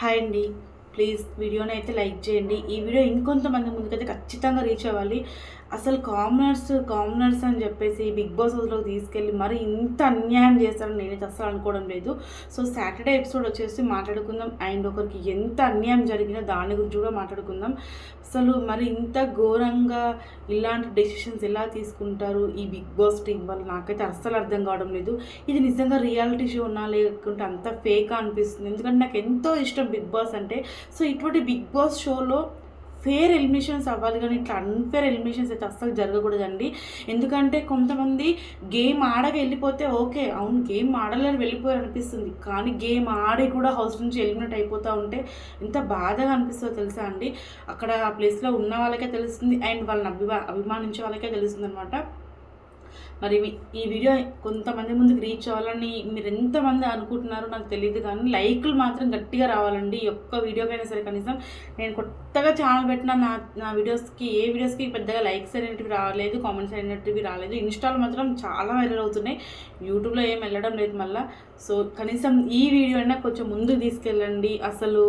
Hi అండి please వీడియోని అయితే లైక్ చేయండి. ఈ వీడియో ఇంకొంతమంది ముందుకైతే ఖచ్చితంగా రీచ్ అవ్వాలి. అసలు కామనర్స్ కామనర్స్ అని చెప్పేసి బిగ్ బాస్ హౌస్లోకి తీసుకెళ్ళి మరి ఇంత అన్యాయం చేస్తారని నేనైతే అసలు అనుకోవడం లేదు. సో సాటర్డే ఎపిసోడ్ వచ్చేసి మాట్లాడుకుందాం. అండ్ ఒకరికి ఎంత అన్యాయం జరిగినా దాని గురించి కూడా మాట్లాడుకుందాం. అసలు మరి ఇంత ఘోరంగా ఇలాంటి డెసిషన్స్ ఎలా తీసుకుంటారు ఈ బిగ్ బాస్ టీం వాళ్ళు? నాకైతే అస్సలు అర్థం కావడం లేదు. ఇది నిజంగా రియాలిటీ షో ఉన్నా లేకుంటే అంత ఫేక్ అనిపిస్తుంది. ఎందుకంటే నాకు ఎంతో ఇష్టం బిగ్ బాస్ అంటే సో ఇటువంటి బిగ్ బాస్ షోలో ఫేర్ ఎలిమినేషన్స్ అవ్వాలి కానీ ఇట్లా అన్ఫేర్ ఎలిమినేషన్స్ అయితే అస్సలు జరగకూడదండి. ఎందుకంటే కొంతమంది గేమ్ ఆడక వెళ్ళిపోతే ఓకే అవును గేమ్ ఆడలేరు వెళ్ళిపోయారు అనిపిస్తుంది. కానీ గేమ్ ఆడి కూడా హౌస్ నుంచి ఎలిమినేట్ అయిపోతూ ఉంటే ఎంత బాధగా అనిపిస్తుందో తెలుసా అండి? అక్కడ ఆ ప్లేస్లో ఉన్న వాళ్ళకే తెలుస్తుంది అండ్ వాళ్ళని అభిమా అభిమానించే వాళ్ళకే తెలుస్తుంది అనమాట మరి ఈ వీడియో కొంతమంది ముందుకు రీచ్ అవ్వాలని మీరు ఎంతమంది అనుకుంటున్నారో నాకు తెలియదు కానీ లైక్లు మాత్రం గట్టిగా రావాలండి. ఈ ఒక్క వీడియోకైనా సరే కనీసం నేను కొత్తగా ఛానల్ పెట్టిన నా నా వీడియోస్కి ఏ వీడియోస్కి పెద్దగా లైక్స్ అనేటివి రాలేదు కామెంట్స్ అనేటివి రాలేదు. ఇన్స్టాలో మాత్రం చాలా వైరల్ అవుతున్నాయి. యూట్యూబ్లో ఏం వెళ్ళడం లేదు మళ్ళీ. సో కనీసం ఈ వీడియో అయినా కొంచెం ముందుకు తీసుకెళ్ళండి. అసలు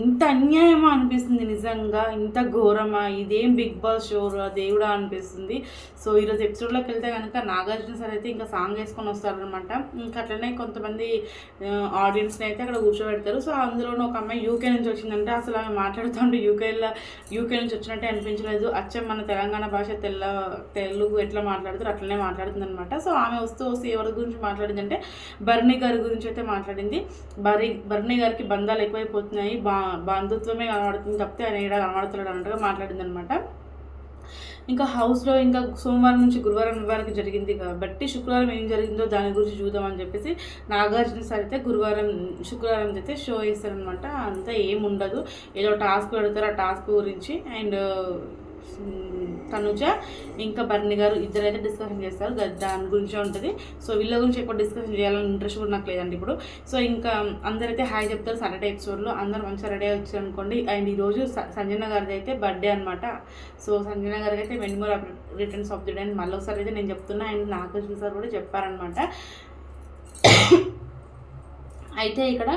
ఇంత అన్యాయమా అనిపిస్తుంది నిజంగా? ఇంత ఘోరమా? ఇదేం బిగ్ బాస్ షో దేవుడా అనిపిస్తుంది. సో ఈరోజు ఎపిసోడ్లోకి వెళ్తే కనుక నాగార్జున సార్ అయితే ఇంకా సాంగ్ వేసుకొని వస్తారనమాట ఇంకా అట్లనే కొంతమంది ఆడియన్స్ని అయితే అక్కడ కూర్చోబెడతారు. సో అందులోనూ ఒక అమ్మాయి యూకే నుంచి వచ్చిందంటే. అసలు ఆమె మాట్లాడుతుంటే యూకేలో యూకే నుంచి వచ్చినట్టే అనిపించలేదు. అచ్చం మన తెలంగాణ భాష తెల్ల తెలుగు ఎట్లా మాట్లాడుతారు అట్లనే మాట్లాడుతుంది అనమాట సో ఆమె వస్తూ వస్తూ ఎవరి గురించి మాట్లాడిందంటే బర్ణి గారి గురించి అయితే మాట్లాడింది. బరి బర్ణి గారికి బంధాలు ఎక్కువైపోతున్నాయి. బా బంధుత్వమే కనబడుతుంది తప్పితే ఆయన ఏడా కనబడుతున్నాడు అన్నట్టుగా మాట్లాడింది అనమాట ఇంకా హౌస్లో ఇంకా సోమవారం నుంచి గురువారం వరకు జరిగింది కాబట్టి శుక్రవారం ఏం జరిగిందో దాని గురించి చూద్దామని చెప్పేసి నాగార్జున సార్ అయితే గురువారం శుక్రవారం అయితే షో వేస్తారనమాట అంతా ఏం ఉండదు. ఏదో టాస్క్ పెడతారు ఆ టాస్క్ గురించి అండ్ తనుజ ఇంకా బర్ని గారు ఇద్దరైతే డిస్కషన్ చేస్తారు. దాని గురించి ఉంటుంది. సో వీళ్ళ గురించి ఎక్కువ డిస్కషన్ చేయాలని ఇంట్రెస్ట్ కూడా నాకు లేదండి ఇప్పుడు. సో ఇంకా అందరైతే హాయ్ చెప్తారు సాటర్డే ఎపిసోడ్లో అందరూ మంచిగా రెడీ వచ్చారు అనుకోండి. అండ్ ఈరోజు స- సంజన గారిది అయితే బర్త్డే అనమాట సో సంజన గారికి అయితే many more returns of the day and మళ్ళీ ఒకసారి అయితే నేను చెప్తున్నా. అండ్ నాగార్జున సార్ కూడా చెప్పారనమాట అయితే ఇక్కడ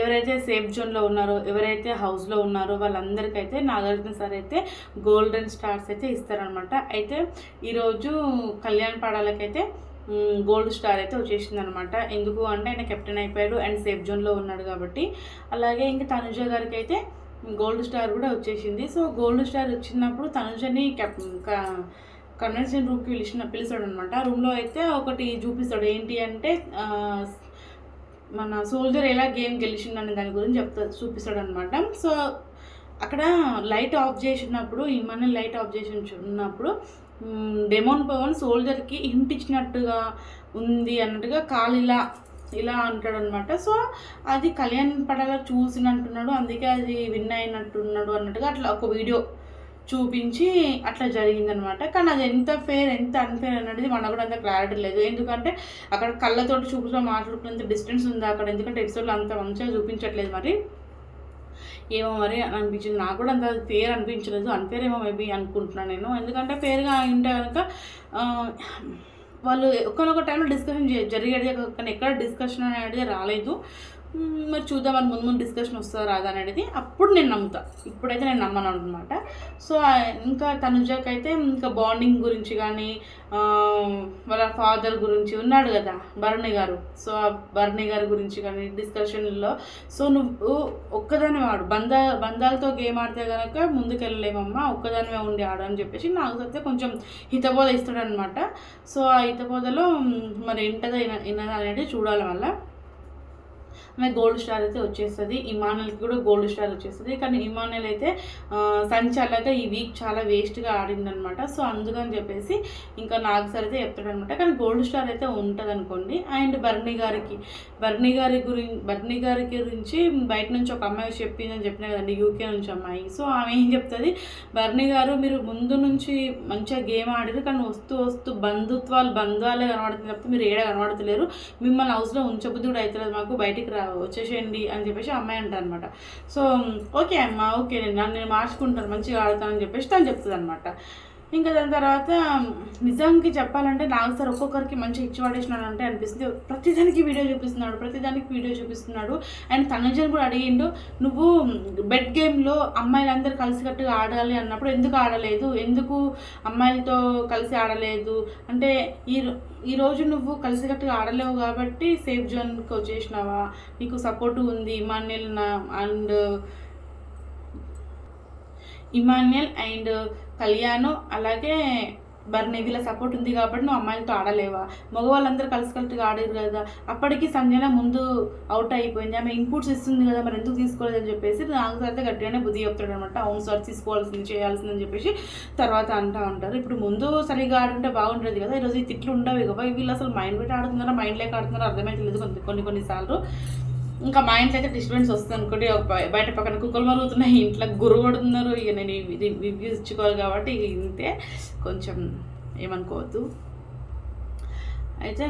ఎవరైతే సేఫ్ జోన్లో ఉన్నారో ఎవరైతే హౌస్లో ఉన్నారో వాళ్ళందరికైతే నాగార్జున సార్ అయితే గోల్డెన్ స్టార్స్ అయితే ఇస్తారనమాట అయితే ఈరోజు కళ్యాణ్ పాడాలకైతే గోల్డ్ స్టార్ అయితే వచ్చేసింది అనమాట ఎందుకు అంటే ఆయన కెప్టెన్ అయిపోయాడు అండ్ సేఫ్ జోన్లో ఉన్నాడు కాబట్టి. అలాగే ఇంకా తనుజ గారికి అయితే గోల్డ్ స్టార్ కూడా వచ్చేసింది. సో గోల్డ్ స్టార్ వచ్చినప్పుడు తనుజని కెప్ కన్వెన్షన్ రూమ్కి పిలిచిన పిలిచాడు అనమాట రూమ్లో అయితే ఒకటి చూపిస్తాడు. ఏంటి అంటే మన సోల్జర్ ఎలా గేమ్ గెలిచిందనే దాని గురించి చెప్తా చూపిస్తాడు అనమాట సో అక్కడ లైట్ ఆఫ్ చేసినప్పుడు మన లైట్ ఆఫ్ చేసి ఉన్నప్పుడు డెమోన్ పవన్ సోల్జర్కి హింట్ ఇచ్చినట్టుగా ఉంది అన్నట్టుగా కాలు ఇలా ఇలా అంటాడు అనమాట సో అది కళ్యాణ్ పడాల చూసినట్టున్నాడు అందుకే అది విన్ అయినట్టున్నాడు అన్నట్టుగా అట్లా ఒక వీడియో చూపించి అట్లా జరిగిందనమాట. కానీ అది ఎంత ఫేర్ ఎంత అన్ఫేర్ అనేది మనకు కూడా అంత క్లారిటీ లేదు. ఎందుకంటే అక్కడ కళ్ళతోటి చూపుతో మాట్లాడుకున్నంత డిస్టెన్స్ ఉంది అక్కడ? ఎందుకంటే ఎపిసోడ్లో అంత మంచిగా చూపించట్లేదు మరి. ఏమో మరి అని అనిపించింది. నాకు కూడా అంత ఫేర్ అనిపించలేదు. అన్ఫేర్ ఏమో మేబీ అనుకుంటున్నాను నేను. ఎందుకంటే ఫేర్గా ఉంటే కనుక వాళ్ళు ఒకనొక టైంలో డిస్కషన్ జరిగేది కానీ ఎక్కడ డిస్కషన్ అనేది రాలేదు. మరి చూద్దాం అని ముందు ముందు డిస్కషన్ వస్తుందా రాదా అనేది అప్పుడు నేను నమ్ముతా. ఇప్పుడైతే నేను నమ్మను అనమాట సో ఇంకా తనుజాకి అయితే ఇంకా బాండింగ్ గురించి కానీ వాళ్ళ ఫాదర్ గురించి ఉన్నాడు కదా భరణి గారు. సో ఆ భరణి గారి గురించి కానీ డిస్కషన్లో సో నువ్వు ఒక్కదాని వాడు బంధ బంధాలతో గేమ్ ఆడితే కనుక ముందుకెళ్ళలేమమ్మా ఒక్కదానివే ఉండి ఆడు అని చెప్పేసి నాకు అయితే కొంచెం హితబోధ ఇస్తాడనమాట సో ఆ హితబోధలో మరి ఏంటదో ఇన- అనేది చూడాలి మళ్ళీ. ఆమె గోల్డ్ స్టార్ అయితే వచ్చేస్తుంది. ఇమానుయల్కి కూడా గోల్డ్ స్టార్ వచ్చేస్తుంది. కానీ ఇమానుయల్ అయితే ఆ, ఈ వీక్ చాలా వేస్ట్గా ఆడిందనమాట సో అందుకని చెప్పేసి ఇంకా నాకు సార్ అయితే చెప్తాడనమాట కానీ గోల్డ్ స్టార్ అయితే ఉంటుంది అనుకోండి అండ్ బర్నీ గారికి బర్నీ గారి గురించి బర్నీ గారి గురించి బయట నుంచి ఒక అమ్మాయి చెప్పిందని చెప్పిన కదండి యూకే నుంచి అమ్మాయి. సో ఆమె ఏం చెప్తుంది? బర్నీ గారు మీరు ముందు నుంచి మంచిగా గేమ్ ఆడారు కానీ వస్తూ వస్తూ బంధుత్వాలు బంధాలే కనబడుతుంది తప్ప మీరు ఏడా కనబడతలేరు. మిమ్మల్ని హౌస్లో ఉంచబుద్ధి కూడా అవుతుంది మాకు. బయటికి రా వచ్చేసేయండి అని చెప్పేసి అమ్మాయి అంటారు అనమాట సో ఓకే అమ్మ ఓకే నేను నన్ను నేను మార్చుకుంటాను మంచిగా ఆడతానని చెప్పేసి తను చెప్తుంది అనమాట ఇంకా దాని తర్వాత నిజానికి చెప్పాలంటే నాకు సార్ ఒక్కొక్కరికి మంచి ఇచ్చి పడేసినాడు అంటే అనిపిస్తుంది. ప్రతిదానికి వీడియో చూపిస్తున్నాడు ప్రతిదానికి వీడియో చూపిస్తున్నాడు. అండ్ తనుజన్ కూడా అడిగిండు నువ్వు బెడ్ గేమ్లో అమ్మాయిలందరూ కలిసికట్టుగా ఆడాలి అన్నప్పుడు ఎందుకు ఆడలేదు? ఎందుకు అమ్మాయిలతో కలిసి ఆడలేదు? అంటే ఈ ఈరోజు నువ్వు కలిసికట్టుగా ఆడలేవు కాబట్టి సేఫ్ జోన్కి వచ్చేసినావా? నీకు సపోర్ట్ ఉంది Emmanuel and Emmanuel and Kalyan అలాగే మరి వీళ్ళ సపోర్ట్ ఉంది కాబట్టి నువ్వు అమ్మాయిలతో ఆడలేవా? మగవాళ్ళందరూ కలిసి కలిసి ఆడారు కదా. అప్పటికి సంజన ముందు అవుట్ అయిపోయింది. ఆమె ఇన్పుట్స్ ఇస్తుంది కదా మరి ఎందుకు తీసుకోలేదని చెప్పేసి నాకు తర్వాత గట్టిగానే బుద్ధి చెప్తాడు అనమాట అవును సార్ తీసుకోవాల్సింది చేయాల్సిందని చెప్పేసి తర్వాత అంటూ ఉంటారు. ఇప్పుడు ముందు సరిగా ఆడుంటే బాగుంటుంది కదా. ఈరోజు ఈ తిట్లు ఉండవు కదా వీళ్ళు అసలు మైండ్ పెట్టి ఆడుతున్నారా మైండ్ లేక ఆడుతున్నారా అర్థమైతే కొన్ని కొన్ని కొన్నిసార్లు ఇంకా మా ఇంట్లో అయితే డిస్టర్బెన్స్ వస్తుంది అనుకోండి బయట పక్కన కుక్కలు మరుగుతున్నాయి ఇంట్లో గురు కొడుతున్నారు ఇక నేను ఇది రివ్యూస్ ఇచ్చుకోవాలి కాబట్టి ఇక ఇంతే. కొంచెం ఏమనుకోవద్దు. అయితే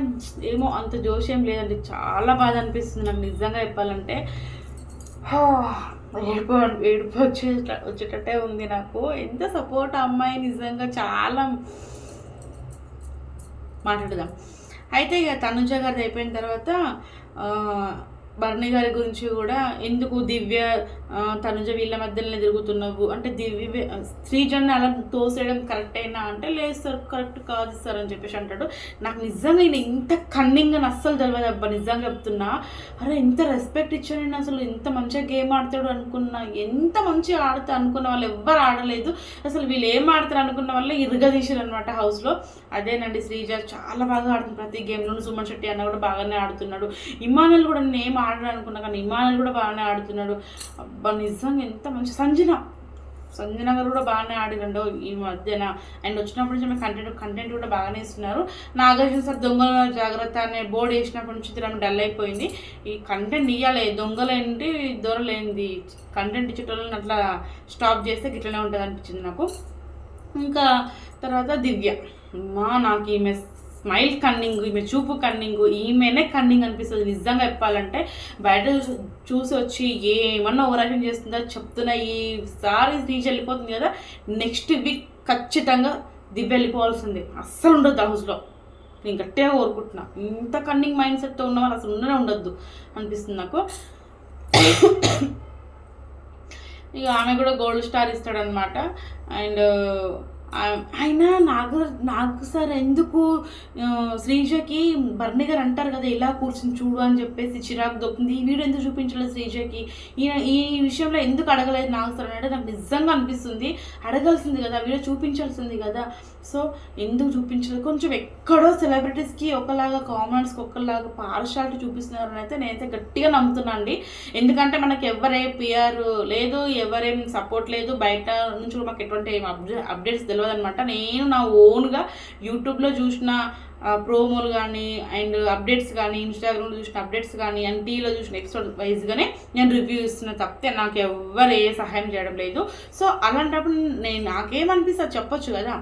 ఏమో అంత జోషం లేదండి. చాలా బాధ అనిపిస్తుంది నాకు నిజంగా చెప్పాలంటే. ఏడుపు ఏడుపు వచ్చే వచ్చేటట్టే ఉంది నాకు. ఎంత సపోర్ట్ అమ్మాయి నిజంగా చాలా. మాట్లాడదాం. అయితే ఇక తనుజ గారిది అయిపోయిన తర్వాత భరణి గారి గురించి కూడా ఎందుకు దివ్య తనుజ వీళ్ళ మధ్యలోనే తిరుగుతున్నావు. అంటే దివ్య శ్రీజన్ని అలా తోసేయడం కరెక్ట్ అయినా అంటే లేదు సార్ కరెక్ట్ కాదు సార్ అని చెప్పేసి అంటాడు. నాకు నిజంగా ఈయన ఇంత కన్నింగ్ అని అస్సలు తెలియదు అబ్బా నిజంగా చెప్తున్నా. అరే ఎంత రెస్పెక్ట్ ఇచ్చాను నేను అసలు ఎంత మంచిగా గేమ్ ఆడతాడు అనుకున్నా. ఎంత మంచిగా ఆడుతా అనుకున్న వాళ్ళు ఎవ్వరు ఆడలేదు. అసలు వీళ్ళు ఏం ఆడతారు అనుకున్న వాళ్ళు ఇరగదీశారు అనమాట హౌస్లో అదేనండి శ్రీజ చాలా బాగా ఆడుతుంది ప్రతి గేమ్లోనూ సుమన్ శెట్టి అన్న కూడా బాగానే ఆడుతున్నాడు. ఇమానుల్ కూడా నేను ఏం ఆడను అనుకున్నా కానీ ఇమానుల్ కూడా బాగానే ఆడుతున్నాడు. వాళ్ళు నిజంగా ఎంత మంచి సంజన. సంజన గారు కూడా బాగానే ఆడిరండు ఈ మధ్యన. అండ్ వచ్చినప్పటి నుంచి కంటెంట్ కంటెంట్ కూడా బాగానే ఇస్తున్నారు. నాగార్జున సార్ దొంగల జాగ్రత్త అనే బోర్డు వేసినప్పటి నుంచి తిరగడం డల్ అయిపోయింది. ఈ కంటెంట్ ఇవ్వాలి దొంగలేంటి దొరలేంది. కంటెంట్ ఇచ్చేటోళ్ళని అట్లా స్టాప్ చేస్తే గిట్లనే ఉంటుంది అనిపించింది నాకు. ఇంకా తర్వాత దివ్య. మా నాకు ఈమె స్మైల్ కన్నింగ్ ఈమె చూపు కన్నింగ్ ఈమెనే కన్నింగ్ అనిపిస్తుంది. నిజంగా చెప్పాలంటే బయట చూసి వచ్చి ఏమన్నా ఓవరాక్షన్ చేస్తుందా చెప్తున్నా ఈసారి రీచ్ వెళ్ళిపోతుంది కదా నెక్స్ట్ వీక్ ఖచ్చితంగా దివ్య వెళ్ళిపోవాల్సిందే. అస్సలు ఉండదు హౌస్లో. నేను గట్టిగా కోరుకుంటున్నా. ఇంత కన్నింగ్ మైండ్ సెట్తో ఉన్న వాళ్ళు అసలు ఉండనే ఉండొద్దు అనిపిస్తుంది నాకు. ఇక ఆమె కూడా గోల్డ్ స్టార్ ఇస్తాడనమాట అండ్ అయినా నాగ నాకు సార్ ఎందుకు శ్రీజకి భరణి గారు అంటారు కదా ఇలా కూర్చుని చూడు అని చెప్పేసి చిరాకు దొక్కింది. ఈ వీడియో ఎందుకు చూపించలేదు శ్రీజకి? ఈయన ఈ విషయంలో ఎందుకు అడగలేదు నాగు సార్ అంటే నాకు నిజంగా అనిపిస్తుంది. అడగాల్సింది కదా వీడియో చూపించాల్సింది కదా. సో ఎందుకు చూపించలేదు? కొంచెం ఎక్కడో సెలబ్రిటీస్కి ఒకలాగా కామన్స్కి ఒకలాగా పార్షాలిటీ చూపిస్తున్నారని అయితే నేనైతే గట్టిగా నమ్ముతున్నాను అండి ఎందుకంటే మనకి ఎవరే పిఆర్ లేదు ఎవరేం సపోర్ట్ లేదు. బయట నుంచి కూడా మాకు ఎటువంటి అప్డేట్స్ తెలియదు తెలియదు అనమాట నేను నా ఓన్గా యూట్యూబ్లో చూసిన ప్రోమోలు కానీ అండ్ అప్డేట్స్ కానీ ఇన్స్టాగ్రామ్లో చూసిన అప్డేట్స్ కానీ అండ్ టీవీలో చూసిన ఎపిసోడ్ వైజ్గానే నేను రివ్యూ ఇస్తున్న తప్పితే నాకు ఎవ్వరు ఏ సహాయం చేయడం లేదు. సో అలాంటప్పుడు నేను నాకేమనిపిస్తుంది చెప్పొచ్చు కదా.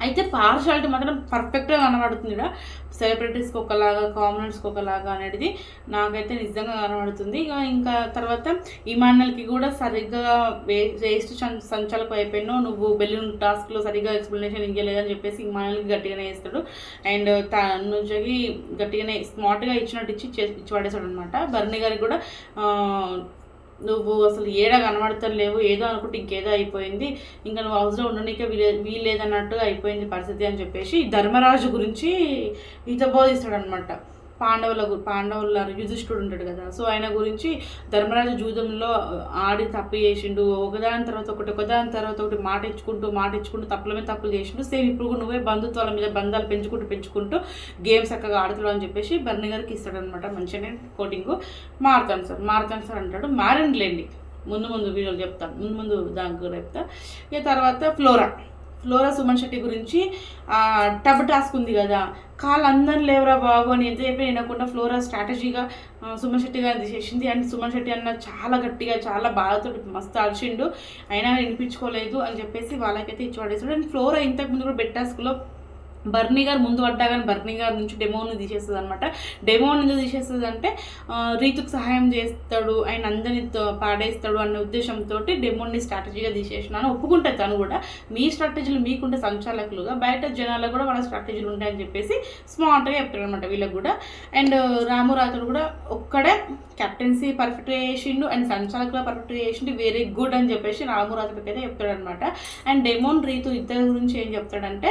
అయితే పార్షాలిటీ మాత్రం పర్ఫెక్ట్గా కనబడుతుంది ఇక్కడ సెలబ్రిటీస్కి ఒకలాగా కామనర్స్కి ఒకలాగా అనేది నాకైతే నిజంగా కనబడుతుంది. ఇక ఇంకా తర్వాత ఇమాన్యుల్కి కూడా సరిగ్గా వే వేస్ట్ సంచాలకు అయిపోయినావు నువ్వు బెలూన్ టాస్క్లో సరిగ్గా ఎక్స్ప్లెనేషన్ ఇవ్వలేదని చెప్పేసి ఇమాన్యుల్కి గట్టిగానే వేస్తాడు అండ్ తనుజకి గట్టిగానే స్మార్ట్గా ఇచ్చినట్టు ఇచ్చి ఇచ్చి పడేశాడు అనమాట బర్ణి గారికి కూడా నువ్వు అసలు ఏడా కనబడతలేవు ఏదో అనుకుంటే ఇంకేదో అయిపోయింది. ఇంకా నువ్వు హౌస్లో ఉండడానికి వీలే వీలేదన్నట్టుగా అయిపోయింది పరిస్థితి అని చెప్పేసి ధర్మరాజు గురించి హితబోధిస్తాడు అనమాట పాండవుల పాండవుల యుధిష్ఠుడు ఉంటాడు కదా. సో ఆయన గురించి ధర్మరాజు జూదంలో ఆడి తప్పు చేసిండు. ఒకదాని తర్వాత ఒకటి ఒకదాని తర్వాత ఒకటి మాట ఇచ్చుకుంటూ మాట ఇచ్చుకుంటూ తప్పుల మీద తప్పులు చేసిండు. సేమ్ ఇప్పుడు నువ్వే బంధుత్వాల మీద బంధాలు పెంచుకుంటూ పెంచుకుంటూ గేమ్స్ చక్కగా ఆడుతున్నావు అని చెప్పేసి బర్ని గారికి ఇస్తాడనమాట మంచిగానే కోటింగ్ మారుతాను సార్. మారుతాను సార్ అంటాడు. మారండిలేండి. ముందు ముందు వీడియోలు చెప్తాను. ముందు ముందు దాని దానికి చెప్తా. ఇక తర్వాత ఫ్లోరా. ఫ్లోరా సుమన్ శెట్టి గురించి టబ్ టాస్క్ ఉంది కదా. కాళ్ళు అందరం లేవరా బాబు అని ఎంత చెప్పి వినకుండా ఫ్లోరా స్ట్రాటజీగా సుమన్ శెట్టి గారిని చేసింది అండ్ సుమన్ శెట్టి అన్న చాలా గట్టిగా చాలా బాధతో మస్తు అరిచిండు. అయినా వినిపించుకోలేదు అని చెప్పేసి వాళ్ళకైతే ఇచ్చి పడేసాడు అండ్ ఫ్లోరా ఇంతకు ముందు కూడా బెట్ టాస్క్లో బర్నీ గారు ముందు పడ్డా కానీ బర్నీ గారి నుంచి డెమోని తీసేస్తుంది అనమాట డెమోని ఎందుకు తీసేస్తుంది అంటే రీతుకు సహాయం చేస్తాడు ఆయన అందరిని తో- పాడేస్తాడు అనే ఉద్దేశంతో డెమోని స్ట్రాటజీగా తీసేసినాను. ఒప్పుకుంటుంది తను కూడా. మీ స్ట్రాటజీలు మీకుంటే సంచాలకులుగా. బయట జనాలకు కూడా వాళ్ళ స్ట్రాటజీలు ఉంటాయని చెప్పేసి స్మార్ట్గా చెప్తాడు అనమాట వీళ్ళకి కూడా. అండ్ రామురాతుడు కూడా ఒక్కడే కెప్టెన్సీ పర్ఫెక్ట్ చేసిండు అండ్ సంచాలకులు పర్ఫెక్ట్ చేసిండు వెరీ గుడ్ అని చెప్పేసి రామురాతుడికి అయితే చెప్తాడు అనమాట అండ్ డెమోన్ రీతు ఇద్దరి గురించి ఏం చెప్తాడంటే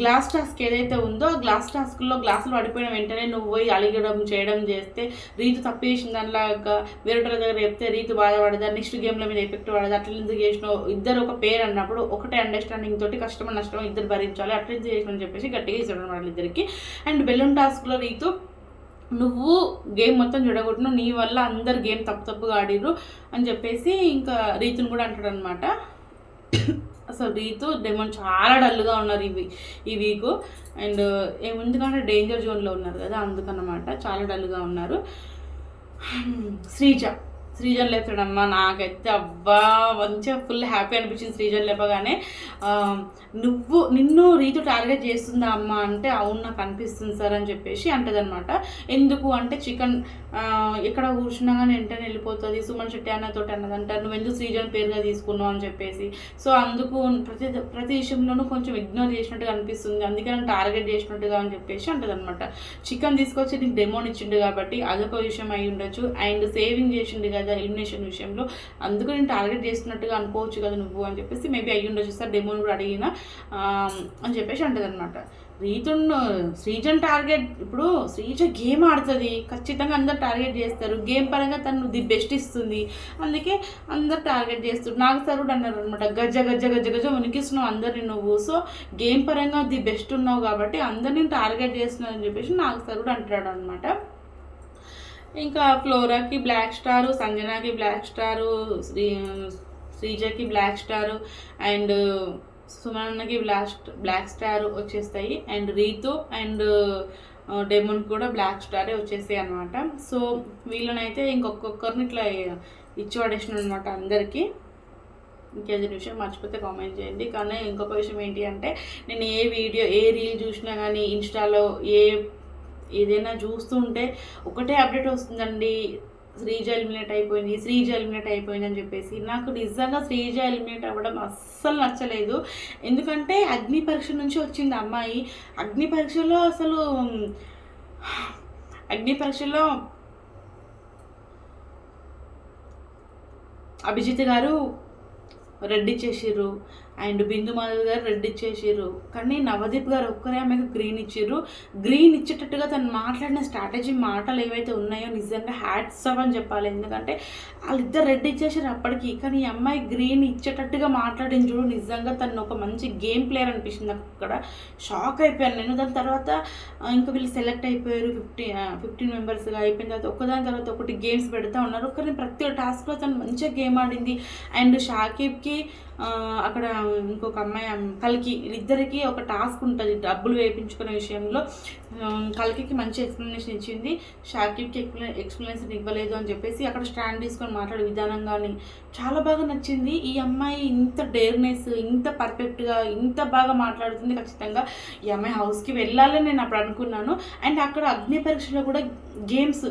గ్లాస్ టాస్క్ ఏదైతే ఉందో ఆ గ్లాస్ టాస్క్లో గ్లాసులు పడిపోయిన వెంటనే నువ్వు పోయి అలిగడం చేయడం చేస్తే రీతు తప్పేసిన దానిలాగా వేరే దగ్గర చెప్తే రీతు బాధపడదా నెక్స్ట్ గేమ్ల మీద ఎఫెక్ట్ పడదు అట్లా ఎందుకు చేసినావు? ఇద్దరు ఒక పేరు అన్నప్పుడు ఒకటే అండర్స్టాండింగ్ తోటి కష్టం నష్టం ఇద్దరు భరించాలి అట్లా ఎందుకు చేసిన అని చెప్పేసి గట్టిగా ఇస్తాడు అనమాట ఇద్దరికి అండ్ బెలూన్ టాస్క్లో రీతు నువ్వు గేమ్ మొత్తం చూడగొట్టినావు నీ వల్ల అందరు గేమ్ తప్పు తప్పుగా ఆడిర్రు అని చెప్పేసి ఇంకా రీతుని కూడా అంటాడు అనమాట అసలు రీతు డెమోన్ చాలా డల్గా ఉన్నారు ఇవి ఈ వీక్. అండ్ ఎందుకంటే డేంజర్ జోన్లో ఉన్నారు కదా అందుకన్నమాట. చాలా డల్గా ఉన్నారు. శ్రీజ. శ్రీజన్ లేపాడమ్మా నాకైతే అబ్బా మంచిగా ఫుల్ హ్యాపీ అనిపించింది శ్రీజన్ లేపగానే. నువ్వు నిన్ను రీతు టార్గెట్ చేస్తుందా అమ్మ? అంటే అవును నాకు అనిపిస్తుంది సార్ అని చెప్పేసి అంటదనమాట ఎందుకు? అంటే చికెన్ ఎక్కడ కూర్చున్నా కానీ వెంటనే వెళ్ళిపోతుంది. సుమన్ శెట్టి అన్నతో అన్నదంటారు నువ్వు ఎందుకు శ్రీజన్ పేరుగా తీసుకున్నావు అని చెప్పేసి. సో అందుకు ప్రతి ప్రతి విషయంలోనూ కొంచెం ఇగ్నోర్ చేసినట్టుగా అనిపిస్తుంది. అందుకే నన్ను టార్గెట్ చేసినట్టుగా అని చెప్పేసి అంటదనమాట చికెన్ తీసుకొచ్చి నీకు డెమోన్ ఇచ్చిండు కాబట్టి అదొక విషయం అయి ఉండొచ్చు అండ్ సేవింగ్ చేసిండు కదా ఎలిమినేషన్ విషయంలో. అందుకు నేను టార్గెట్ చేస్తున్నట్టుగా అనుకోవచ్చు కదా నువ్వు అని చెప్పేసి మేబీ అయ్యి ఉండొచ్చు. సార్ డెమోన్ కూడా అడిగిన అని చెప్పేసి అంటదనమాట రీతును శ్రీజన్ టార్గెట్ ఇప్పుడు శ్రీజ గేమ్ ఆడుతుంది. ఖచ్చితంగా అందరు టార్గెట్ చేస్తారు. గేమ్ పరంగా తను ది బెస్ట్ ఇస్తుంది. అందుకే అందరు టార్గెట్ చేస్తారు నాకు సార్ కూడా అన్నారు అనమాట గజ్జ గజ్జ గజ్జ గజ్జ ఉనికిస్తున్నావు అందరిని నువ్వు. సో గేమ్ పరంగా ది బెస్ట్ ఉన్నావు కాబట్టి అందరిని టార్గెట్ చేస్తున్నావు అని చెప్పేసి నాకు సార్ కూడా అంటాడు అనమాట ఇంకా ఫ్లోరాకి బ్లాక్ స్టారు సంజనాకి బ్లాక్ స్టారు శ్రీ శ్రీజకి బ్లాక్ స్టారు అండ్ సుమన్నకి బ్లాక్ బ్లాక్ స్టార్ వచ్చేస్తాయి. అండ్ రీతు అండ్ డెమోన్ కూడా బ్లాక్ స్టారే వచ్చేసాయి అనమాట సో వీళ్ళనైతే ఇంకొక్కొక్కరిని ఇట్లా ఇచ్చి పడేసిన అనమాట అందరికీ. ఇంకేదైనా విషయం మర్చిపోతే కామెంట్ చేయండి. కానీ ఇంకొక విషయం ఏంటి అంటే నేను ఏ వీడియో ఏ రీల్ చూసినా కానీ ఇన్స్టాలో ఏ ఏదైనా చూస్తూ ఉంటే ఒకటే అప్డేట్ వస్తుందండి. శ్రీజ ఎలిమినేట్ అయిపోయింది శ్రీజ ఎలిమినేట్ అయిపోయింది అని చెప్పేసి. నాకు నిజంగా శ్రీజ ఎలిమినేట్ అవ్వడం అస్సలు నచ్చలేదు. ఎందుకంటే అగ్ని పరీక్ష నుంచి వచ్చింది అమ్మాయి. అగ్ని పరీక్షలో అసలు అగ్ని పరీక్షలో అభిజిత్ గారు రెడ్డి చేసిర్రు అండ్ బిందు మాధవ్ గారు రెడ్ ఇచ్చేసారు. కానీ నవదీప్ గారు ఒక్కరే ఆమెకు గ్రీన్ ఇచ్చారు. గ్రీన్ ఇచ్చేటట్టుగా తను మాట్లాడిన స్ట్రాటజీ మాటలు ఏవైతే ఉన్నాయో నిజంగా హ్యాట్స్ అప్ అని చెప్పాలి. ఎందుకంటే వాళ్ళిద్దరు రెడ్ ఇచ్చేసారు అప్పటికి. కానీ ఈ అమ్మాయి గ్రీన్ ఇచ్చేటట్టుగా మాట్లాడిన చూడు నిజంగా తను ఒక మంచి గేమ్ ప్లేయర్ అనిపించింది నాకు అక్కడ షాక్ అయిపోయాను నేను. దాని తర్వాత ఇంకా వీళ్ళు సెలెక్ట్ అయిపోయారు. ఫిఫ్టీ ఫిఫ్టీన్ మెంబర్స్గా అయిపోయిన తర్వాత ఒకదాని తర్వాత ఒకటి గేమ్స్ పెడతా ఉన్నారు. కానీ ప్రతి ఒక్క టాస్క్లో తను మంచిగా గేమ్ ఆడింది. అండ్ షాకిబ్కి అక్కడ ఇంకొక అమ్మాయి కలికి కల్కి ఒక టాస్క్ ఉంటుంది డబ్బులు వేయించుకునే విషయంలో. కల్కికి మంచి ఎక్స్ప్లెనేషన్ ఇచ్చింది. షాకిబ్కి ఎక్స్ప్లె ఎక్స్ప్లెనేషన్ ఇవ్వలేదు అని చెప్పేసి అక్కడ స్టాండ్ తీసుకొని మాట్లాడే విధానం కానీ చాలా బాగా నచ్చింది. ఈ అమ్మాయి ఇంత డేర్నెస్ ఇంత పర్ఫెక్ట్గా ఇంత బాగా మాట్లాడుతుంది ఖచ్చితంగా. ఈ అమ్మాయి హౌస్కి వెళ్ళాలని నేను అప్పుడు అనుకున్నాను. అండ్ అక్కడ అగ్ని పరీక్షలో కూడా గేమ్స్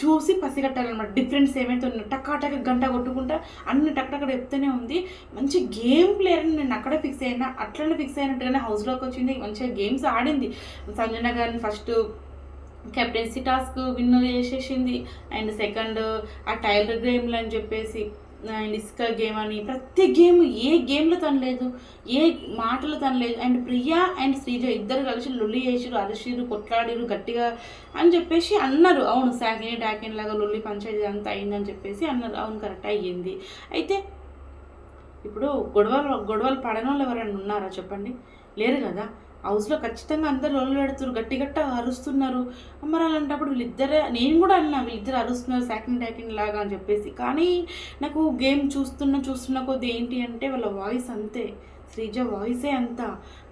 చూసి పసిగట్టాలన్నమాట డిఫరెన్స్ ఏమైతే ఉన్నాయో. టకాటక గంట కొట్టుకుంటా అన్ని టక్టక్క చెప్తూనే ఉంది. మంచి గేమ్ ప్లేయర్ నేను అక్కడే ఫిక్స్ అయినా అట్లనే ఫిక్స్ అయినట్టుగానే హౌస్లోకి వచ్చింది. మంచిగా గేమ్స్ ఆడింది. సంజన తను ఫస్ట్ కెప్టెన్సీ టాస్క్ విన్ చేసేసింది. అండ్ సెకండ్ ఆ టైలర్ గేమ్లు అని చెప్పేసి అండ్ ఇసుక గేమ్ అని ప్రతి గేమ్ ఏ గేమ్లో తను లేదు ఏ మాటలు తను లేదు అండ్ ప్రియా అండ్ శ్రీజ ఇద్దరు కలిసి లొల్లి చేసిరు అరిసిరు కొట్లాడిరు గట్టిగా అని చెప్పేసి అన్నారు. అవును సాకిని డాకిని లాగా లొల్లి పంచాయతీ అంతా అయిందని చెప్పేసి అన్నారు. అవును కరెక్ట్ అయ్యింది. అయితే ఇప్పుడు గొడవలు గొడవలు పడని వాళ్ళు ఎవరైనా ఉన్నారా చెప్పండి? లేరు కదా? హౌస్లో ఖచ్చితంగా అందరు లొల్లు పెడుతున్నారు గట్టి అరుస్తున్నారు. మరి అలాంటప్పుడు వీళ్ళిద్దరే నేను కూడా అన్నా వీళ్ళిద్దరు అరుస్తున్నారు సెకండ్ డాకిన్ లాగా అని చెప్పేసి. కానీ నాకు గేమ్ చూస్తున్న చూస్తున్న కొద్ది ఏంటి అంటే వాళ్ళ వాయిస్ అంతే. శ్రీజ వాయిసే అంత.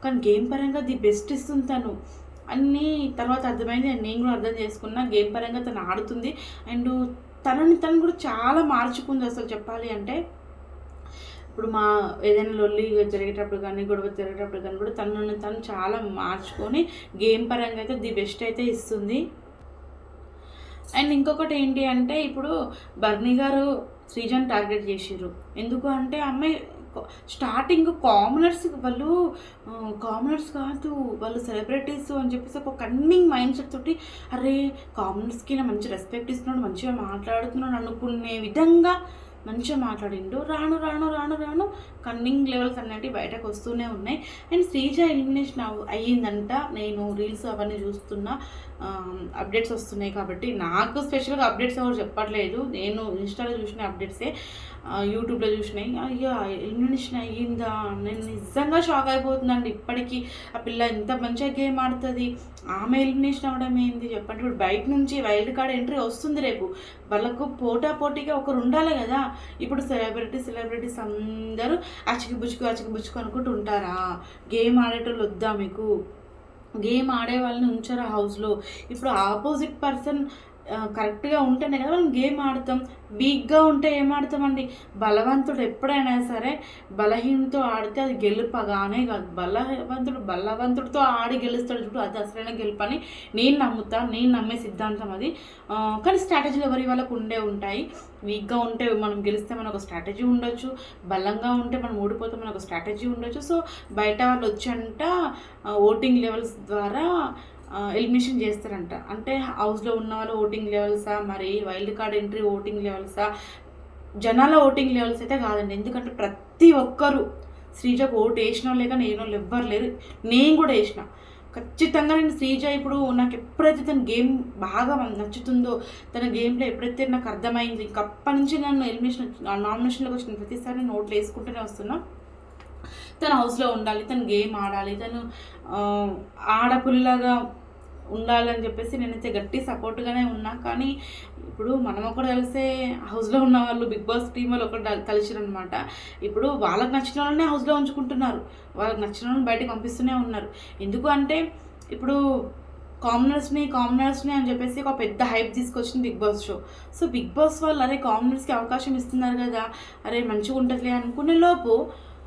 కానీ గేమ్ పరంగా ది బెస్ట్ ఇస్తుంది తను. అన్నీ తర్వాత అర్థమైంది నేను కూడా అర్థం చేసుకున్నా గేమ్ పరంగా తను ఆడుతుంది. అండ్ తనని తను కూడా చాలా మార్చుకుంది అసలు చెప్పాలి అంటే ఇప్పుడు మా ఏదైనా లొల్లి జరిగేటప్పుడు కానీ గొడవ జరిగేటప్పుడు కానీ కూడా తనను తను చాలా మార్చుకొని గేమ్ పరంగా అయితే ది బెస్ట్ అయితే ఇస్తుంది. అండ్ ఇంకొకటి ఏంటి అంటే ఇప్పుడు బర్నీ గారు శ్రీజన్ టార్గెట్ చేసిర్రు. ఎందుకు అంటే అమ్మాయి స్టార్టింగ్ కామనర్స్ వాళ్ళు కామనర్స్ కాదు వాళ్ళు సెలబ్రిటీస్ అని చెప్పేసి ఒక కన్నింగ్ మైండ్ సెట్ తోటి అరే కామనర్స్కి మంచి రెస్పెక్ట్ ఇస్తున్నాడు మంచిగా మాట్లాడుతున్నాడు అనుకునే విధంగా మంచిగా మాట్లాడిండు. రాను రాను రాను రాను కన్నింగ్ లెవెల్స్ అనేవి బయటకు వస్తూనే ఉన్నాయి. అండ్ శ్రీజ ఎలిమినేషన్ అయ్యిందంట. నేను రీల్స్ అవన్నీ చూస్తున్నా. అప్డేట్స్ వస్తున్నాయి కాబట్టి. నాకు స్పెషల్గా అప్డేట్స్ ఎవరు చెప్పట్లేదు. నేను ఇన్స్టాలో చూసిన అప్డేట్సే యూట్యూబ్లో చూసినాయి అయ్యా ఎలిమినేషన్ అయ్యిందా? నేను నిజంగా షాక్ అయిపోతుందండి ఇప్పటికీ ఆ పిల్ల ఎంత మంచిగా గేమ్ ఆడుతుంది. ఆమె ఎలిమినేషన్ అవ్వడం ఏంది? చెప్పండి. ఇప్పుడు బయట నుంచి వైల్డ్ కార్డ్ ఎంట్రీ వస్తుంది రేపు. వాళ్ళకు పోటా పోటీగా ఒకరు ఉండాలి కదా. ఇప్పుడు సెలబ్రిటీ సెలబ్రిటీస్ అందరూ అచికి బుచ్చుకు అచికి బుచ్చుకు అనుకుంటూ ఉంటారా? గేమ్ ఆడేటోళ్ళు వద్దా మీకు? గేమ్ ఆడే వాళ్ళని ఉంచారా హౌస్లో ఇప్పుడు ఆపోజిట్ పర్సన్ కరెక్ట్గా ఉంటేనే కదా మనం గేమ్ ఆడతాం. వీక్గా ఉంటే ఏం ఆడతామండి? బలవంతుడు ఎప్పుడైనా సరే బలహీనతో ఆడితే అది గెలుపగానే కాదు. బలవంతుడు బలవంతుడితో ఆడి గెలుస్తాడు చూడు అది అసలైన గెలుపు అని నేను నమ్ముతా నేను నమ్మే సిద్ధాంతం అది. కానీ స్ట్రాటజీలు ఎవరి వాళ్ళకు ఉండే ఉంటాయి. వీక్గా ఉంటే మనం గెలిస్తే మనకు ఒక స్ట్రాటజీ ఉండొచ్చు. బలంగా ఉంటే మనం ఓడిపోతే మనకు స్ట్రాటజీ ఉండొచ్చు. సో బయట వాళ్ళు వచ్చంట ఓటింగ్ లెవెల్స్ ద్వారా ఎలిమినేషన్ చేస్తారంట. అంటే హౌస్లో ఉన్న వాళ్ళు ఓటింగ్ లెవెల్సా మరి వైల్డ్ కార్డ్ ఎంట్రీ ఓటింగ్ లెవెల్సా జనాల ఓటింగ్ లెవెల్స్ అయితే కాదండి. ఎందుకంటే ప్రతి ఒక్కరు శ్రీజకు ఓటు వేసిన లేక నేను ఎవ్వరు లేరు. నేను కూడా వేసిన. ఖచ్చితంగా నేను శ్రీజ ఇప్పుడు నాకు ఎప్పుడైతే తన గేమ్ బాగా నచ్చుతుందో తన గేమ్లో ఎప్పుడైతే నాకు అర్థమైంది ఇంకప్పటి నుంచి నన్ను ఎలిమినేషన్ నామినేషన్లోకి వచ్చిన ప్రతిసారి నేను ఓట్లు వేసుకుంటూనే వస్తున్నా. తను హౌస్లో ఉండాలి తను గేమ్ ఆడాలి తను ఆడపుల్లిలాగా ఉండాలని చెప్పేసి నేనైతే గట్టి సపోర్ట్గానే ఉన్నా. కానీ ఇప్పుడు మనం ఒకటి కలిసే హౌస్లో ఉన్న వాళ్ళు బిగ్ బాస్ టీం వాళ్ళు ఒకటి కలిసిరనమాట ఇప్పుడు వాళ్ళకి నచ్చిన వాళ్ళనే హౌస్లో ఉంచుకుంటున్నారు. వాళ్ళకి నచ్చిన వాళ్ళని బయటకు పంపిస్తూనే ఉన్నారు. ఎందుకు అంటే ఇప్పుడు కామనర్స్ని కామనర్స్ని అని చెప్పేసి ఒక పెద్ద హైప్ తీసుకొచ్చింది Bigg Boss show. So Bigg Boss వాళ్ళు అరే కామనర్స్కి అవకాశం ఇస్తున్నారు కదా అరే మంచిగా ఉంటుంది అనుకునే లోపు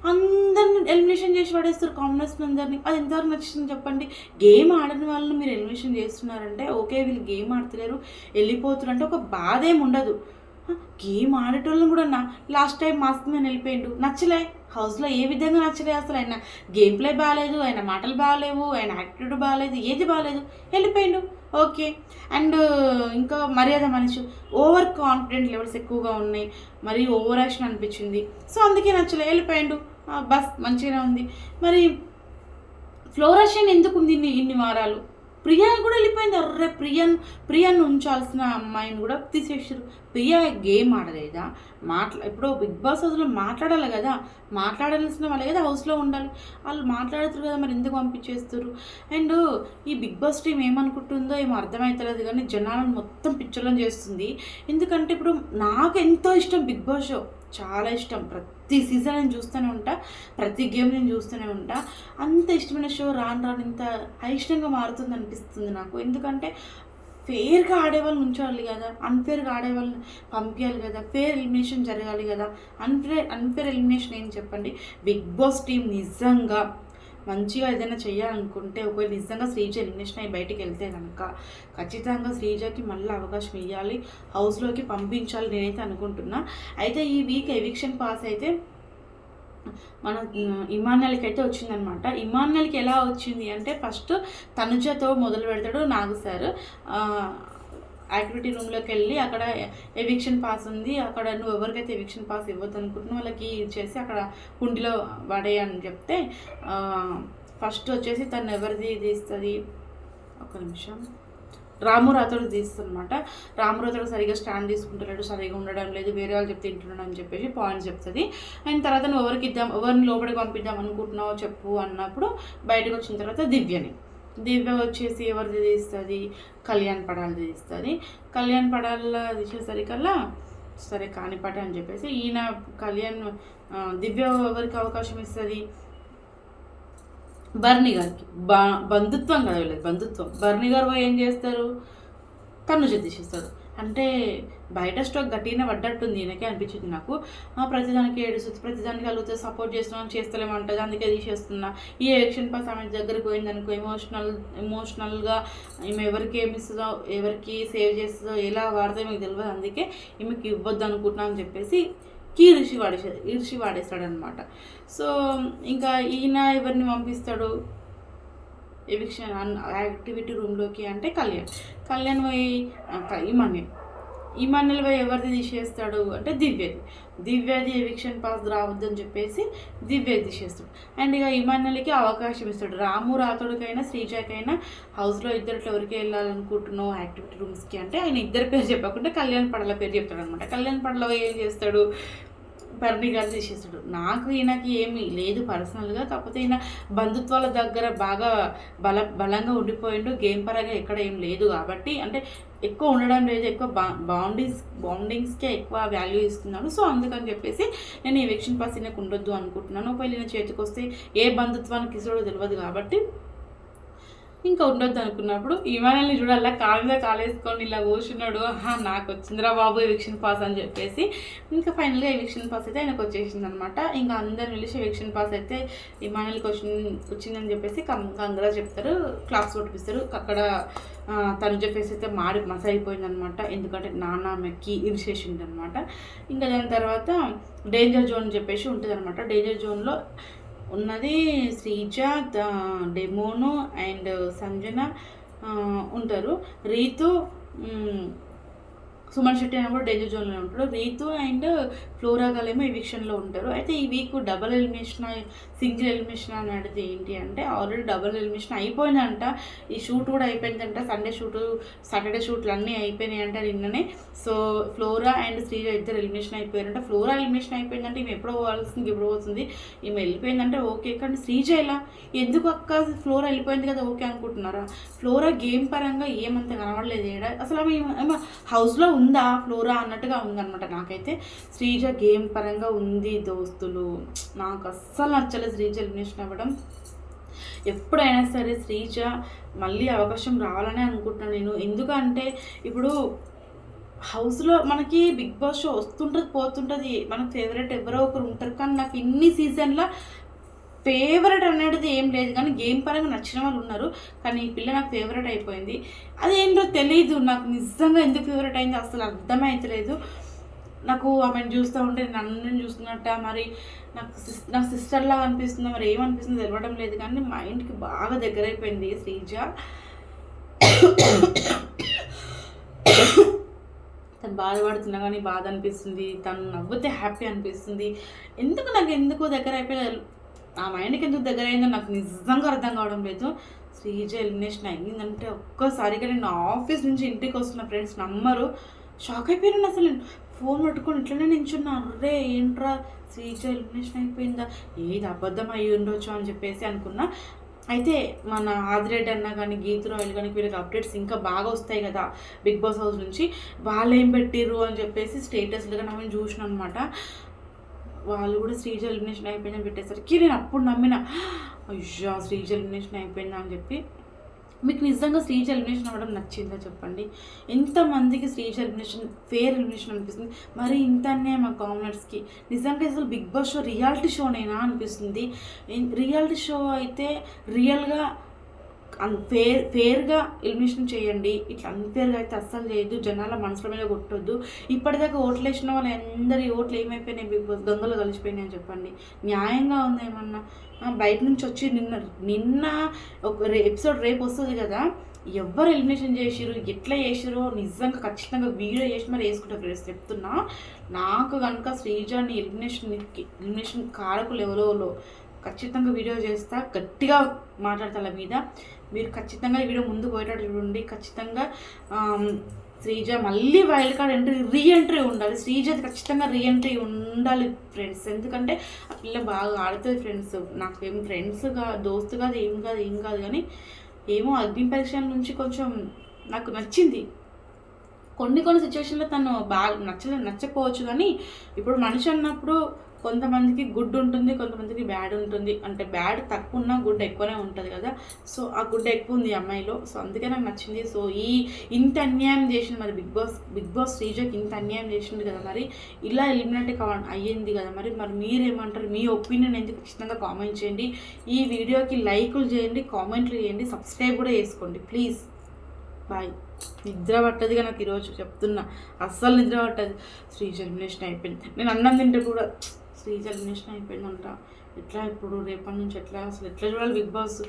అందరిని ఎలిమినేషన్ చేసి పడేస్తారు కామనర్స్ అందరినీ. అది ఎంతవరకు నచ్చింది చెప్పండి? గేమ్ ఆడని వాళ్ళని మీరు ఎలిమినేషన్ చేస్తున్నారంటే ఓకే వీళ్ళు గేమ్ ఆడతలేరు వెళ్ళిపోతున్నారు అంటే ఒక బాధ ఏమి ఉండదు. గేమ్ ఆడేటోళ్ళని కూడా నా లాస్ట్ టైం మాస్క్ మీద వెళ్ళిపోయిండు. నచ్చలే. హౌస్లో ఏ విధంగా నచ్చలే అసలు ఆయన. గేమ్ ప్లే బాగాలేదు ఆయన మాటలు బాగాలేవు ఆయన యాక్టివిటీ బాగాలేదు ఏది బాగాలేదు. వెళ్ళిపోయిండు. ఓకే. అండ్ ఇంకా మర్యాద మనిషి. ఓవర్ కాన్ఫిడెంట్ లెవెల్స్ ఎక్కువగా ఉన్నాయి. మరి ఓవర్ యాక్షన్ అనిపించింది. సో అందుకే నచ్చలే. వెళ్ళిపోయిండు. బస్ మంచిగానే ఉంది. మరి ఫ్లోరషన్ ఎందుకు ఉంది ఇన్ని ఇన్ని వారాలు? ప్రియా కూడా వెళ్ళిపోయింది. అర్రే ప్రియన్ ప్రియాను ఉంచాల్సిన అమ్మాయిని కూడా తీసేసారు ప్రియా గేమ్ ఆడలేదా? మాట్లా ఇప్పుడు బిగ్ బాస్ హౌస్లో మాట్లాడాలి కదా. మాట్లాడాల్సిన వాళ్ళే కదా హౌస్లో ఉండాలి. వాళ్ళు మాట్లాడుతారు కదా మరి ఎందుకు పంపించేస్తారు? అండ్ ఈ బిగ్ బాస్ టీం ఏమనుకుంటుందో ఏమో అర్థమవుతలేదు కానీ జనాలను మొత్తం పిచ్చలం చేస్తుంది. ఎందుకంటే ఇప్పుడు నాకు ఎంతో ఇష్టం బిగ్ బాస్ షో. చాలా ఇష్టం. ప్రతి సీజన్ నేను చూస్తూనే ఉంటా ప్రతి గేమ్ నేను చూస్తూనే ఉంటా. అంత ఇష్టమైన షో రాను రాను ఇంత అయిష్టంగా మారుతుంది అనిపిస్తుంది నాకు. ఎందుకంటే ఫేర్గా ఆడేవాళ్ళు ఉంచాలి కదా అన్ఫేర్గా ఆడేవాళ్ళని పంపించాలి కదా ఫేర్ ఎలిమినేషన్ జరగాలి కదా. అన్ఫేర్ అన్ఫేర్ ఎలిమినేషన్ ఏం చెప్పండి? బిగ్ బాస్ టీం నిజంగా మంచిగా ఏదైనా చేయాలనుకుంటే ఒకవేళ నిజంగా శ్రీజ ఎలిమినేషన్ అయ్యి బయటికి వెళ్తే కనుక ఖచ్చితంగా శ్రీజకి మళ్ళీ అవకాశం ఇవ్వాలి హౌస్లోకి పంపించాలి నేనైతే అనుకుంటున్నా. అయితే ఈ వీక్ ఎవిక్షన్ పాస్ అయితే మన ఇమాన్యల్కి అయితే వచ్చిందనమాట. ఇమాన్యల్కి ఎలా వచ్చింది అంటే ఫస్ట్ తనుజతో మొదలు పెడతాడు నాగు సార్. యాక్టివిటీ రూమ్లోకి వెళ్ళి అక్కడ ఎవిక్షన్ పాస్ ఉంది. అక్కడ నువ్వు ఎవరికైతే ఎవిక్షన్ పాస్ ఇవ్వద్దు అనుకుంటున్నా వాళ్ళకి చేసి అక్కడ కుండిలో పడేయని చెప్తే ఫస్ట్ వచ్చేసి తను ఎవరిది తీస్తుంది? ఒక నిమిషం. రామురాతోడు తీస్తుందన్నమాట. రామురాతోడు సరిగా స్టాండ్ తీసుకుంటున్నాడు సరిగా ఉండడం లేదు వేరే వాళ్ళు చెప్తే తింటున్నాడు అని చెప్పేసి పాయింట్స్ చెప్తుంది. అండ్ తర్వాత నువ్వు ఎవరికి ఇద్దాం ఎవరిని లోపలికి పంపిద్దాం అనుకుంటున్నావు చెప్పు అన్నప్పుడు బయటకు వచ్చిన తర్వాత దివ్యని. దివ్య వచ్చేసి ఎవరిది తీస్తుంది? కళ్యాణ్ పడాలది తీస్తుంది. కళ్యాణ్ పడాల తీసేసరికల్లా సరే కానిపాట అని చెప్పేసి ఈయన కళ్యాణ్ దివ్య ఎవరికి అవకాశం ఇస్తుంది? బర్ని గారికి. బా బంధుత్వం కదా వీళ్ళకి బంధుత్వం. బర్ని గారు ఏం చేస్తారు? తనుజ తీసేస్తారు. అంటే బయట స్టాక్ గట్టిగానే పడ్డట్టుంది ఈయనకే అనిపించింది నాకు. ఆ, ప్రతిదానికి ఏడుస్తుంది ప్రతిదానికి అలుగుతుంది సపోర్ట్ చేస్తున్నాం చేస్తలేమంటది అందుకే తీసేస్తున్నా. ఈ ఎలక్షన్ పాస్ ఆమె దగ్గరికి పోయిందనుకో ఎమోషనల్ ఎమోషనల్గా ఈమె ఎవరికి ఏమి ఇస్తుందో ఎవరికి సేవ్ చేస్తుందో ఎలా వాడితే మీకు తెలియదు అందుకే ఈమెకి ఇవ్వద్దు అనుకుంటున్నా అని చెప్పేసి కీ ఇరిషి వాడేసాడు ఇరిషి వాడేస్తాడనమాట సో ఇంకా ఈయన ఎవరిని పంపిస్తాడు? ఎవిక్షన్ యాక్టివిటీ రూమ్లోకి అంటే కళ్యాణ్. కళ్యాణ్ పోయి ఇమాన్యుల్ ఇమాన్యుల్ పోయి ఎవరిది తీసేస్తాడు అంటే దివ్యది. దివ్యది ఎవిక్షన్ పాస్ రావద్దని చెప్పేసి దివ్యది తీసేస్తాడు. అండ్ ఇక ఇమాన్యుల్కి అవకాశం ఇస్తాడు. రాము రాతోడికైనా శ్రీజాకైనా హౌస్లో ఇద్దరు ఎవరికి వెళ్ళాలనుకుంటున్నావు యాక్టివిటీ రూమ్స్కి అంటే ఆయన ఇద్దరి పేరు చెప్పకుండా కళ్యాణ్ పడల పేరు చెప్తాడు అనమాట కళ్యాణ్ పడల ఏం చేస్తాడు? పర్ణి గారు నాకు ఈయనకి ఏమీ లేదు పర్సనల్గా కాకపోతే ఈయన బంధుత్వాల దగ్గర బాగా బల బలంగా ఉండిపోయిండు. గేమ్ పరంగా ఎక్కడ ఏం లేదు కాబట్టి అంటే ఎక్కువ ఉండడం లేదు. ఎక్కువ బా బాండింగ్స్ బాండింగ్స్కే ఎక్కువ వాల్యూ ఇస్తున్నాను సో అందుకని చెప్పేసి నేను ఈ వెక్షన్ పాస్ ఈయనకు ఉండొద్దు అనుకుంటున్నాను. ఒకవేళ ఈయన చేతికి వస్తే ఏ బంధుత్వానికి ఇస్తాడో తెలియదు కాబట్టి ఇంకా ఉండొద్దు అనుకున్నప్పుడు విమానాన్ని చూడాలా కాలు మీద కాలేసుకొని ఇలా కూర్చున్నాడు. ఆహా నాకు వచ్చిందిరా బాబు ఎవిక్షన్ పాస్ అని చెప్పేసి. ఇంకా ఫైనల్గా ఎవిక్షన్ పాస్ అయితే ఆయనకు వచ్చేసింది అనమాట ఇంకా అందరు వెళ్ళి ఎవిక్షన్ పాస్ అయితే విమానాలకి వచ్చింది వచ్చిందని చెప్పేసి కం కంగరా చెప్తారు క్లాప్స్ కొట్టిపిస్తారు. అక్కడ తను తనుజ ఫేస్ అయితే మాడి మస అయిపోయింది అనమాట ఎందుకంటే నాన్న మెక్కి ఇరిసేసింది అనమాట ఇంకా దాని తర్వాత డేంజర్ జోన్ చెప్పేసి ఉంటుంది అనమాట డేంజర్ జోన్లో ఉన్నది శ్రీజ ద- డెమోను అండ్ సంజన ఉంటారు. రీతు సుమన్ శెట్టి అయినా కూడా డేంజర్ జోన్లో ఉంటాడు. రీతు అండ్ ఫ్లోరా గలేమో ఎవిక్షన్లో ఉంటారు. అయితే ఈ week double elimination single elimination అనేది ఏంటి అంటే ఆల్రెడీ డబల్ ఎలిమినేషన్ అయిపోయిందంట. ఈ షూట్ కూడా అయిపోయిందంట. సండే షూట్ సాటర్డే షూట్లు అన్నీ అయిపోయినాయి అంట నిన్ననే. సో ఫ్లోరా అండ్ శ్రీజ ఇద్దరు ఎలిమినేషన్ అయిపోయారంట. ఫ్లోరా ఎలిమినేషన్ అయిపోయిందంటే ఈమె ఎప్పుడో పోవాల్సింది ఇప్పుడు పోతుంది ఈమె వెళ్ళిపోయిందంటే ఓకే కానీ శ్రీజ ఎలా? ఎందుకు అక్క ఫ్లోరా వెళ్ళిపోయింది కదా ఓకే అనుకుంటున్నారా? ఫ్లోరా గేమ్ పరంగా ఏమంత కనబడలేదు ఏడా? అసలు ఆమె హౌస్లో ఉందా ఫ్లోరా అన్నట్టుగా ఉందన్నమాట నాకైతే. శ్రీజ గేమ్ పరంగా ఉంది దోస్తులు. నాకు అస్సలు నచ్చలేదు శ్రీజ ఎలిమినేషన్ అవ్వడం. ఎప్పుడైనా సరే శ్రీజ మళ్ళీ అవకాశం రావాలని అనుకుంటున్నాను నేను. ఎందుకంటే ఇప్పుడు హౌస్లో మనకి బిగ్ బాస్ షో వస్తుంటుంది పోతుంటుంది. మన ఫేవరెట్ ఎవరో ఒకరు ఉంటారు. కానీ నాకు ఇన్ని సీజన్ల ఫేవరెట్ అనేది ఏం లేదు కానీ గేమ్ పరంగా నచ్చిన వాళ్ళు ఉన్నారు కానీ ఈ పిల్ల నాకు ఫేవరెట్ అయిపోయింది. అదేంటో తెలియదు నాకు నిజంగా ఎందుకు ఫేవరెట్ అయింది అసలు అర్థమైతలేదు. నాకు ఆమెను చూస్తూ ఉంటే నన్ను చూస్తున్నట్ట మరి నాకు సిస్ నా సిస్టర్లా అనిపిస్తుంది మరి ఏమనిపిస్తుంది తెలవడం లేదు కానీ మా ఇంటికి బాగా దగ్గర అయిపోయింది శ్రీజ. తను బాధపడుతున్నా కానీ బాధ అనిపిస్తుంది తను నవ్వితే హ్యాపీ అనిపిస్తుంది. ఎందుకు నాకు ఎందుకు దగ్గర అయిపోయి ఆ మైండ్కి ఎందుకు దగ్గర అయిందో నాకు నిజంగా అర్థం కావడం లేదు. శ్రీజ ఎలిమినేషన్ అయ్యిందంటే ఒక్కసారిగా నేను ఆఫీస్ నుంచి ఇంటికి వస్తున్న ఫ్రెండ్స్ నమ్మరు. షాక్ అయిపోయాను అసలు. నేను ఫోన్ పట్టుకొని ఇట్లనే నించున్నా. రే ఏంట్రా? శ్రీజ ఎలిమినేషన్ అయిపోయిందా? ఏది అబద్ధం అయ్యి ఉండొచ్చు అని చెప్పేసి అనుకున్నా. అయితే మన ఆదిరెడ్డి అన్న కానీ గీత రాయల్ కానీ వీళ్ళకి అప్డేట్స్ ఇంకా బాగా వస్తాయి కదా బిగ్ బాస్ హౌస్ నుంచి. వాళ్ళు ఏం పెట్టిర్రు అని చెప్పేసి స్టేటస్లుగా నేను చూసిన అనమాట వాళ్ళు కూడా శ్రీజ ఎలిమినేషన్ అయిపోయిందని పెట్టేసరికి నేను అప్పుడు నమ్మిన? అయ్యా శ్రీజ ఎలిమినేషన్ అయిపోయిందా? అని చెప్పి మీకు నిజంగా శ్రీజ ఎలిమినేషన్ అవ్వడం నచ్చిందా చెప్పండి? ఎంతమందికి శ్రీజ ఎలిమినేషన్ ఫేర్ ఎలిమినేషన్ అనిపిస్తుంది? మరి ఇంత మా కామనర్స్కి? నిజంగా అసలు బిగ్ బాస్ షో రియాలిటీ షోనేనా అనిపిస్తుంది? రియాలిటీ షో అయితే రియల్గా ఫేర్ ఫేర్గా ఎలిమినేషన్ చేయండి. ఇట్లా అన్ఫేర్గా అయితే అస్సలు చేయొద్దు. జనాల మనసుల మీద కొట్టొద్దు. ఇప్పటిదాకా ఓట్లు వేసిన వాళ్ళు అందరి ఓట్లు ఏమైపోయినాయి? బిగ్ బాస్ గంగలో కలిసిపోయినాయి అని చెప్పండి. న్యాయంగా ఉంది ఏమన్నా? బయట నుంచి వచ్చి నిన్న నిన్న ఒక ఎపిసోడ్ రేపు వస్తుంది కదా. ఎవరు ఎలిమినేషన్ చేసిరు ఎట్లా చేసిరో నిజంగా ఖచ్చితంగా వీడియో చేసి మరి వేసుకుంటా ఫ్రెండ్స్. చెప్తున్నా నాకు కనుక శ్రీజాని ఎలిమినేషన్ ఎలిమినేషన్ కారకులు ఎవరో ఖచ్చితంగా వీడియో చేస్తా గట్టిగా మాట్లాడతాల మీద. మీరు ఖచ్చితంగా ఈ వీడియో ముందు పోయేటట్టు చూడండి. ఖచ్చితంగా శ్రీజ మళ్ళీ wild card entry re entry ఉండాలి. శ్రీజ ఖచ్చితంగా రీ ఎంట్రీ ఉండాలి ఫ్రెండ్స్. ఎందుకంటే ఆ పిల్ల బాగా ఆడుతుంది ఫ్రెండ్స్. నాకు ఏం ఫ్రెండ్స్ కాదు దోస్తు కాదు ఏం కాదు ఏం కాదు కానీ ఏమో అగ్ని పరీక్షల నుంచి కొంచెం నాకు నచ్చింది. కొన్ని కొన్ని సిచ్యువేషన్లో తను బాగా నచ్చ నచ్చకపోవచ్చు కానీ ఇప్పుడు మనిషి అన్నప్పుడు కొంతమందికి గుడ్ ఉంటుంది కొంతమందికి బ్యాడ్ ఉంటుంది. అంటే బ్యాడ్ తక్కువ ఉన్నా గుడ్ ఎక్కువనే ఉంటుంది కదా. సో ఆ గుడ్ ఎక్కువ ఉంది ఈ అమ్మాయిలో. సో అందుకే నాకు నచ్చింది. సో ఈ ఇంత అన్యాయం చేసింది మరి బిగ్ బాస్ బిగ్ బాస్ శ్రీజకి ఇంత అన్యాయం చేసింది కదా మరి. ఇలా ఎలిమినేట్ కావ అయ్యింది కదా మరి. మరి మీరేమంటారు? మీ ఒపీనియన్ ఎందుకు ఖచ్చితంగా కామెంట్ చేయండి. ఈ వీడియోకి లైకులు చేయండి కామెంట్లు చేయండి సబ్స్క్రైబ్ కూడా చేసుకోండి. ప్లీజ్ బాయ్ నిద్ర పట్టదుగా నాకు ఈరోజు చెప్తున్నా. అస్సలు నిద్ర పట్టదు. శ్రీ జర్మినేషన్ అయిపోయింది. నేను అన్నం తింటే కూడా శ్రీజ ఎలిమినేషన్ అయిపోయిందంట. ఎట్లా ఇప్పుడు రేపటి నుంచి ఎట్లా? అసలు ఎట్లా చూడాలి బిగ్ బాస్?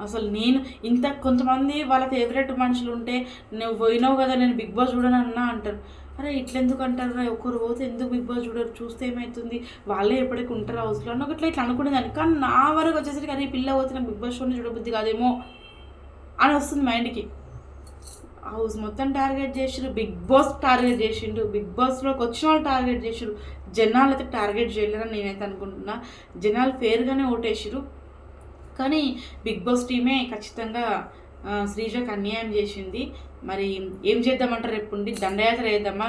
అసలు నేను ఇంత కొంతమంది వాళ్ళ ఫేవరెట్ మనుషులు ఉంటే నువ్వు పోయినావు కదా నేను బిగ్ బాస్ చూడను అన్నా అంటారు. అరే ఇట్లెందుకు అంటారు రా? ఒక్కరు పోతే ఎందుకు బిగ్ బాస్ చూడరు? చూస్తే ఏమవుతుంది వాళ్ళే ఎప్పటికీ ఉంటారు హౌస్లో. అని ఒకట్లా ఇట్లా అనుకునేదాన్ని. కానీ నా వరకు వచ్చేసరికి అరే పిల్ల పోతే నాకు బిగ్ బాస్ షోని చూడబుద్ధి కాదేమో అని వస్తుంది మైండ్కి హౌస్ మొత్తం టార్గెట్ చేసిరు బిగ్ బాస్ టార్గెట్ చేసిండు. బిగ్ బాస్లోకి వచ్చిన వాళ్ళు టార్గెట్ చేసిరు జనాలు అయితే టార్గెట్ చేయలేరని నేనైతే అనుకుంటున్నా. జనాలు ఫేర్గానే ఓటేసిరు కానీ బిగ్ బాస్ టీమే ఖచ్చితంగా శ్రీజకు అన్యాయం చేసింది. మరి ఏం చేద్దామంటారు ఎప్పుండి దండయాత్ర వేద్దామా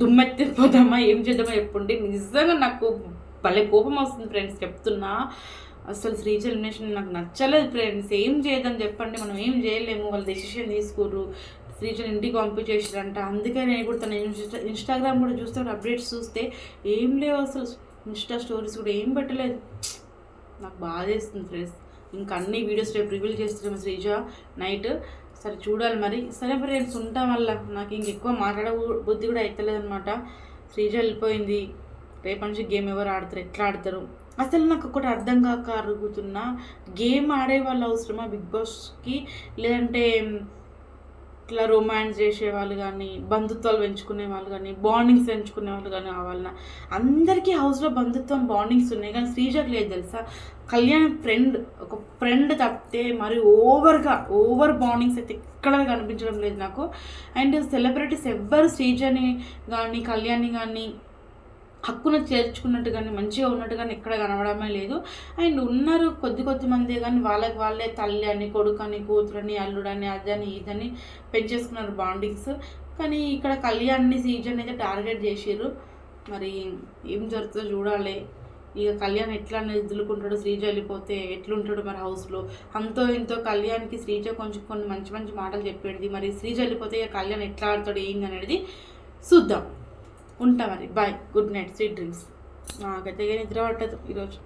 దుమ్మెత్తిపోదామా? ఏం చేద్దామా ఎప్పుండి నిజంగా నాకు భలే కోపం వస్తుంది ఫ్రెండ్స్ చెప్తున్నా. అసలు శ్రీజ ఎలిమినేషన్ నాకు నచ్చలేదు ఫ్రెండ్స్. ఏం చేద్దాం చెప్పండి. మనం ఏం చేయలేము. వాళ్ళు డెసిషన్ తీసుకోరు శ్రీజన్ ఇంటికి పంపించేసారంట అందుకే నేను కూడా తన ఇన్స్టా ఇన్స్టాగ్రామ్ కూడా చూస్తాను అప్డేట్స్ చూస్తే ఏం లేవు అసలు. ఇన్స్టా స్టోరీస్ కూడా ఏం పెట్టలేదు. నాకు బాధేస్తుంది ఫ్రెండ్స్. ఇంకా అన్ని వీడియోస్ రేపు రివీల్ చేస్తున్నాము శ్రీజ. నైట్ సరే చూడాలి మరి. సరే ఫ్రెండ్స్ ఉంటాం వల్ల నాకు ఇంకెక్కువ మాట్లాడ బుద్ధి కూడా అవుతలేదనమాట శ్రీజ వెళ్ళిపోయింది. రేపటి నుంచి గేమ్ ఎవరు ఆడతారు ఎట్లా ఆడతారు? అసలు నాకు ఒకటి అర్థం కాక అరుగుతున్నా. గేమ్ ఆడే వాళ్ళు అవసరమా బిగ్ బాస్కి? లేదంటే ఇట్లా రొమాన్స్ చేసే వాళ్ళు కానీ బంధుత్వాలు పెంచుకునే వాళ్ళు కానీ బాండింగ్స్ పెంచుకునే వాళ్ళు కానీ కావాలన్నా అందరికీ హౌస్లో బంధుత్వం బాండింగ్స్ ఉన్నాయి. కానీ శ్రీజకు లేదు తెలుసా? కళ్యాణ్ ఫ్రెండ్ ఒక ఫ్రెండ్ తప్పితే మరి ఓవర్గా ఓవర్ బాండింగ్స్ అయితే ఎక్కడ కనిపించడం లేదు నాకు. అండ్ సెలబ్రిటీస్ ఎవ్వరు శ్రీజని కానీ కళ్యాణ్ని కానీ హక్కును చేర్చుకున్నట్టు కానీ మంచిగా ఉన్నట్టు కానీ ఎక్కడ కనబడమే లేదు. అండ్ ఉన్నారు కొద్ది కొద్ది మంది కానీ వాళ్ళకి వాళ్ళే తల్లి అని కొడుకు అని కూతురని అల్లుడని అదని ఇదని పెంచేసుకున్నారు బాండింగ్స్. కానీ ఇక్కడ కళ్యాణ్ని సీజన్ అయితే టార్గెట్ చేసిర్రు. మరి ఏం జరుగుతుందో చూడాలి. ఇక కళ్యాణ్ ఎట్లా నిద్దులుకుంటాడు శ్రీజ వెళ్ళిపోతే ఎట్లుంటాడు మరి హౌస్లో? అంతో ఇంతో కళ్యాణ్కి శ్రీజ కొంచెం కొన్ని మంచి మంచి మాటలు చెప్పేది మరి శ్రీజ వెళ్ళిపోతే ఇక కళ్యాణ్ ఎట్లా ఆడతాడు ఏంది అనేది చూద్దాం. ఉంటా మరి. Bye good night sweet dreams నాకైతే నిద్ర పట్టదు ఈరోజు.